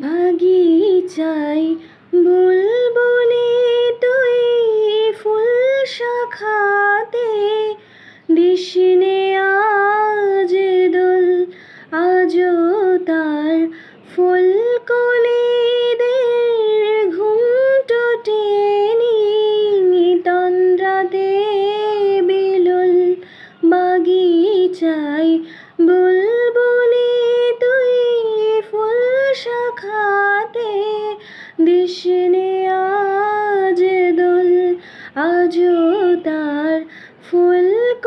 বাগিচায় বুলবুলি তুই ফুল শাখাতে দিসনে আজ দোল আজও তার তন্দ্রাতে বিলুল বাগিচায় শাখাতে দিশনে আজ দোল আজ তার ফুল ক